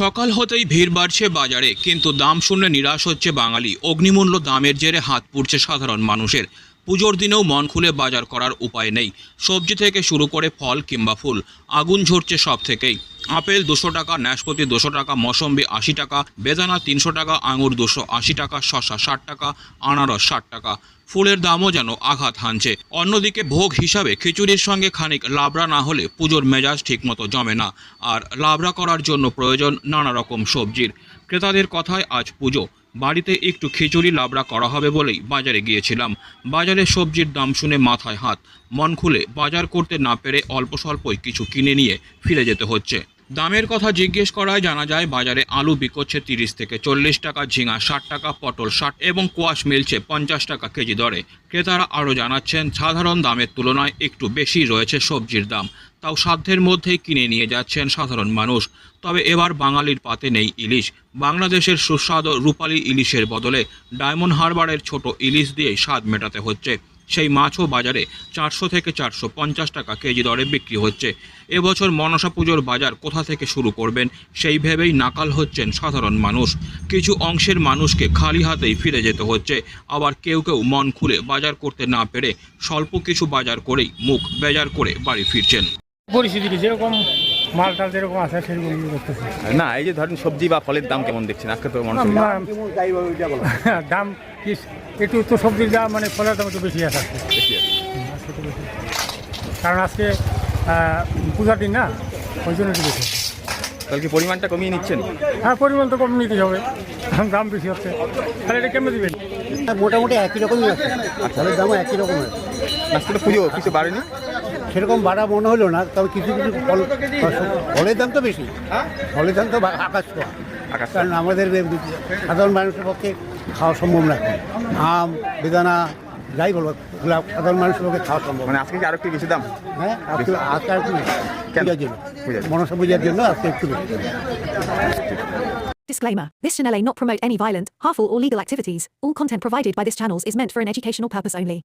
সকাল হতেই ভিড় বাড়ছে বাজারে, কিন্তু দাম শুনে নিরাশ হচ্ছে বাঙালি। অগ্নিমূল্য দামের জেরে হাত পুড়ছে সাধারণ মানুষের। পুজোর দিনেও মন খুলে বাজার করার উপায় নেই। সবজি থেকে শুরু করে ফল কিংবা ফুল, আগুন ঝরছে সব থেকেই। আপেল দুশো টাকা, নাশপাতি দুশো টাকা, মৌসম্বি আশি টাকা, বেদানা তিনশো টাকা, আঙুর দুশো আশি টাকা শশা ষাট টাকা, আনারস ষাট টাকা। ফুলের দামও যেন আঘাত হানছে। অন্যদিকে ভোগ হিসাবে খিচুড়ির সঙ্গে খানিক লাবড়া না হলে পুজোর মেজাজ ঠিকমতো জমে না। আর লাবড়া করার জন্য প্রয়োজন নানা রকম সবজির। ক্রেতাদের কথায় আজ পুজো। বাড়িতে একটু খিচুড়ি লাবড়া করা হবে বলেই বাজারে গিয়েছিলাম। বাজারে সবজির দাম শুনে মাথায় হাত। মন খুলে বাজার করতে না পেরে অল্প স্বল্পই কিছু কিনে নিয়ে ফিরে যেতে হচ্ছে। দামের কথা জিজ্ঞেস করায় জানা যায়, বাজারে আলু বিকোচ্ছে তিরিশ থেকে চল্লিশ টাকা, ঝিঙা ষাট টাকা, পটল ষাট এবং কোয়াশ মিলছে পঞ্চাশ টাকা কেজি দরে। ক্রেতারা আরও জানাচ্ছেন, সাধারণ দামের তুলনায় একটু বেশি রয়েছে সবজির দাম। তাও সাধ্যের মধ্যেই কিনে নিয়ে যাচ্ছেন সাধারণ মানুষ। তবে এবার বাঙালির পাতে নেই ইলিশ। বাংলাদেশের সুস্বাদু রূপালী ইলিশের বদলে ডায়মন্ড হারবারের ছোট ইলিশ দিয়েই স্বাদ মেটাতে হচ্ছে। সেই মাছও বাজারে চারশো থেকে চারশো পঞ্চাশ টাকা কেজি দরে বিক্রি হচ্ছে। এবছর মনসা পুজোর বাজার কোথা থেকে শুরু করবেন সেই ভেবেই নাকাল হচ্ছেন সাধারণ মানুষ। কিছু অংশের মানুষকে খালি হাতেই ফিরে যেতে হচ্ছে। আবার কেউ কেউ মন খুলে বাজার করতে না পেরে স্বল্প কিছু বাজার করেই মুখ বেজার করে বাড়ি ফিরছেন। পরিস্থিতি যেরকম মালটা যেরকম আছে সেরকম ইয়ে করতেছে। না এই যে ধরেন সবজি বা ফলের দাম কেমন দেখছেন? আজকে তো দাম কি একটু তো সবজির যা মানে ফলের দাম একটু বেশি আছে। আজকে। বেশি আছে। কারণ আজকে পূজার দিন না ওই জন্য একটু বেশি। তাহলে কি পরিমাণটা কমিয়ে নিচ্ছেন? হ্যাঁ পরিমাণ তো কম নিতে হবে। দাম বেশি হচ্ছে। তাহলে এটা কেমন দিবেন? হ্যাঁ, মোটামুটি একই রকমই আছে। ফলের দামও একই রকম আছে। আজকে তো পুজো কিছু বাড়েনি? সেরকম বাড়া মনে হলো না তবে কিছু কিছু ফল ফলের দাম তো বেশি। ফলের দাম তো বা- আকাশ। আকাশ কারণ আমাদের সাধারণ মানুষের পক্ষে খাওয়া সম্ভব না আম বেদানা যাই বলবো এগুলো সাধারণ মানুষের পক্ষে খাওয়া সম্ভব মানে না আজকে কি আরো একটু বেশি দাম হ্যাঁ আজকে আজকে আর একটু বেশি। কেন? পূজার জন্য পূজার জন্য। মনসা পূজার জন্য আজকে একটু বেশি Disclaimer This channel may not promote any violent, harmful, or legal activities. All content provided by this channel is meant for an educational purpose only.